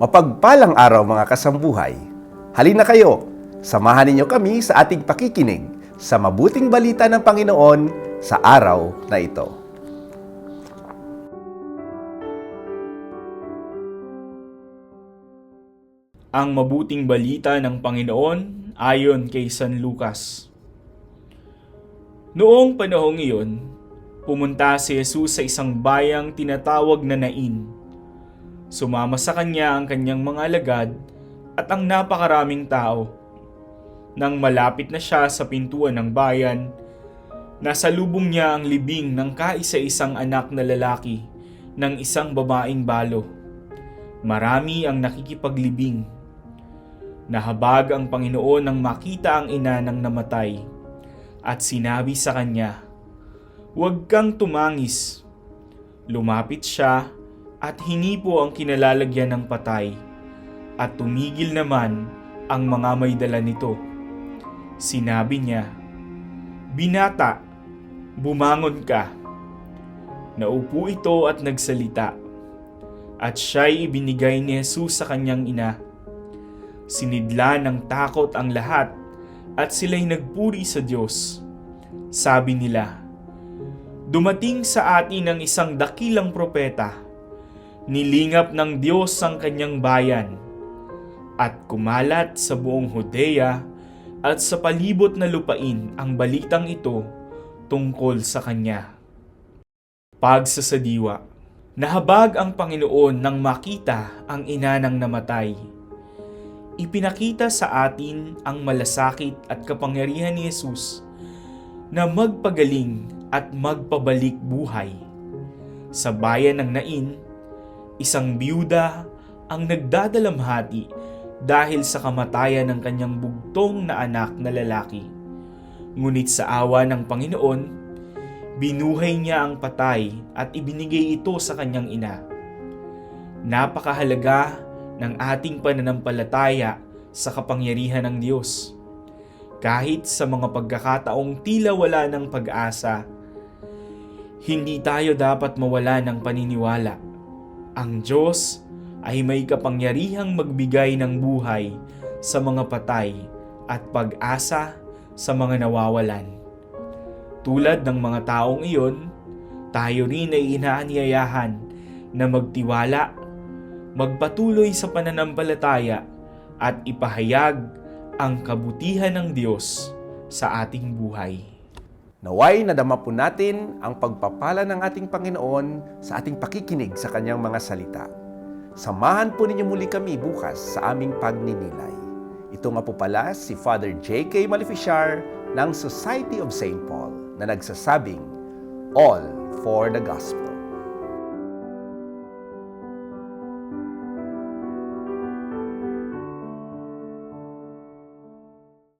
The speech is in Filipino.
Mapagpalang araw mga kasambuhay. Halina kayo, samahan ninyo kami sa ating pakikinig sa mabuting balita ng Panginoon sa araw na ito. Ang mabuting balita ng Panginoon ayon kay San Lucas. Noong panahong iyon, pumunta si Jesus sa isang bayang tinatawag na Nain. Sumama sa kanya ang kanyang mga alagad at ang napakaraming tao. Nang malapit na siya sa pintuan ng bayan, nasa lubong niya ang libing ng kaisa-isang anak na lalaki ng isang babaeng balo. Marami ang nakikipaglibing. Nahabag ang Panginoon nang makita ang ina ng namatay at sinabi sa kanya, Huwag kang tumangis. Lumapit siya at hinipo ang kinalalagyan ng patay at tumigil naman ang mga may dala nito. Sinabi niya, Binata, bumangon ka. Naupo ito at nagsalita at siya'y ibinigay ni Jesus sa kanyang ina. Sinidla ng takot ang lahat at sila'y nagpuri sa Diyos. Sabi nila, Dumating sa atin ang isang dakilang propeta. Nilingap ng Diyos ang kanyang bayan at kumalat sa buong Hodea at sa palibot na lupain ang balitang ito tungkol sa kanya. Pagsasadiwa Nahabag ang Panginoon nang makita ang ina ng namatay. Ipinakita sa atin ang malasakit at kapangyarihan ni Jesus na magpagaling at magpabalik buhay. Sa bayan ng Nain, isang biyuda ang nagdadalamhati dahil sa kamatayan ng kanyang bugtong na anak na lalaki. Ngunit sa awa ng Panginoon, binuhay niya ang patay at ibinigay ito sa kanyang ina. Napakahalaga ng ating pananampalataya sa kapangyarihan ng Diyos. Kahit sa mga pagkakataong tila wala ng pag-asa, hindi tayo dapat mawala ng paniniwala. Ang Diyos ay may kapangyarihang magbigay ng buhay sa mga patay at pag-asa sa mga nawawalan. Tulad ng mga taong iyon, tayo rin ay inaanyayahan na magtiwala, magpatuloy sa pananampalataya at ipahayag ang kabutihan ng Diyos sa ating buhay. Naway nadama po natin ang pagpapala ng ating Panginoon sa ating pakikinig sa kanyang mga salita. Samahan po ninyo muli kami bukas sa aming pagninilay. Ito nga po pala si Father J.K. Maleficiar ng Society of St. Paul na nagsasabing, All for the Gospel.